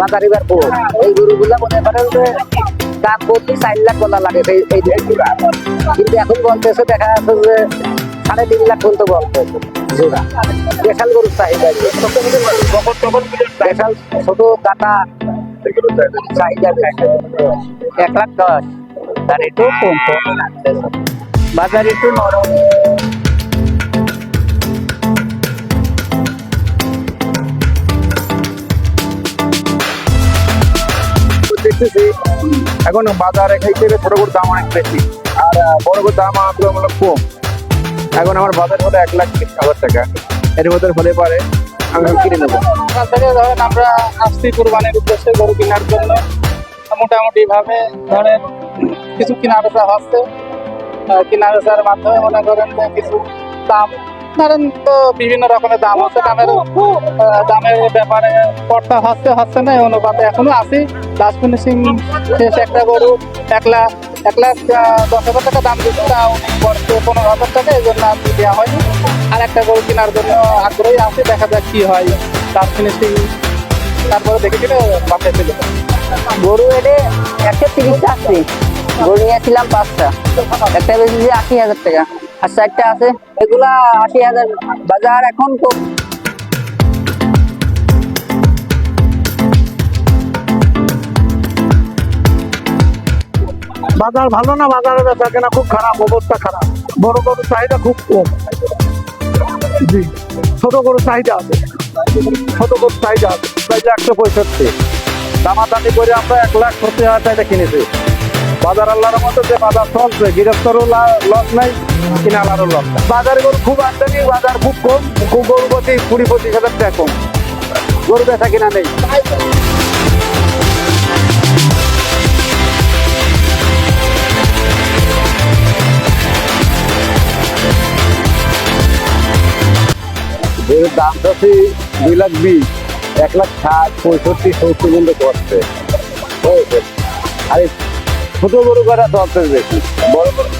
বাজার এবার পর এই গরুগুলা মনে করেন যে দাম বলতে চার লাখ বলা লাগে এই জোড়া। কিন্তু এখন বলতেছে, দেখা যাচ্ছে যে সাড়ে তিন লাখ পর্যন্ত বলতেছে জোড়া। বিশাল গরুর চাহিদা বিশাল ছোট, কাটা চাহিদা এক লাখ দশ। তার একটু কম কম। বাজার একটু নরম। দেখতেছি এখন বাজারে খাইতে গেলে ছোট গরুর দাম অনেক বেশি। আর বড় গরুর দাম আমার কম। এখন আমার বাজার হলো এক লাখ তিরিশ হাজার টাকা। এর মধ্যে হলে পারে, আমি কিনে নেব। ধরেন আমরা আসছি কুরবানির উদ্দেশ্যে গরু কেনার জন্য। মোটামুটি ভাবে ধরেন কিছু কেনা বেচা হচ্ছে। কেনা বেচার মাধ্যমে মনে করেন যে কিছু দাম ধরেন তো বিভিন্ন রকমের দাম হচ্ছে দামের দামের ব্যাপারে কর্তা হচ্ছে হচ্ছে না অনুপাতে এখনও আছি। লাস্ট ফিনিশিং শেষ একটা গরু এক লাখ এক লাখ দশ হাজার টাকা দাম দিচ্ছে তা উনি পড়ছে পনেরো হাজার টাকা এই জন্য আর দেওয়া হয়নি। আর একটা গরু কেনার জন্য আগ্রহী আছে দেখা যাক কি হয়। লাস্ট ফিনিশিং তারপরে দেখে গেলে বাসায় চলে গরু এলে একশো তিরিশ আছে। গরু নিয়েছিলাম পাঁচটা। একটা বেশি আশি হাজার টাকা। আছে। এগুলা আশি হাজার। বাজার এখন কম বাজার ভালো না? বাজারে বেচা কেনা খুব খারাপ, অবস্থা খারাপ। বড় গরুর চাহিদা খুব কম। জি। ছোট গরুর চাহিদা আছে। ছোট গরুর চাহিদা আছে। একশো পঁয়ষট্টি। দামাদামি করে আমরা এক লাখ সত্তর হাজার টাকা কিনেছি। বাজার আল্লাহর মতো যে বাজার চলছে গৃহস্থরও লস নাই কিনা কিনালারও লস নাই। বাজারে গরু খুব আমদানি, বাজার খুব কম, খুব গরু প্রতি কুড়ি পঁচিশ হাজার টাকা কম। গরু বেচা কিনা নেই। গরুর দাম চাচ্ছি দুই লাখ বিশ, এক লাখ ষাট, পঁয়ষট্টি, সত্তর পর্যন্ত করছে? আর ছোট বড় করা দরকার বেশি? বড় গরু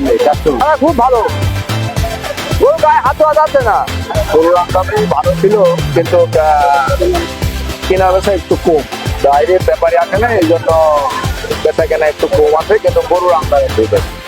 নেই কাস্টমার খুব ভালো। গরু গায়ে হাত দেওয়া যাচ্ছে না। গরুর আমদানি ভালো ছিল কিন্তু কেনা বেচা একটু কম। বাইরের ব্যাপারে আসে না এই জন্য বেচা কেনা একটু কম আছে কিন্তু গরুর আমদানি ঠিক আছে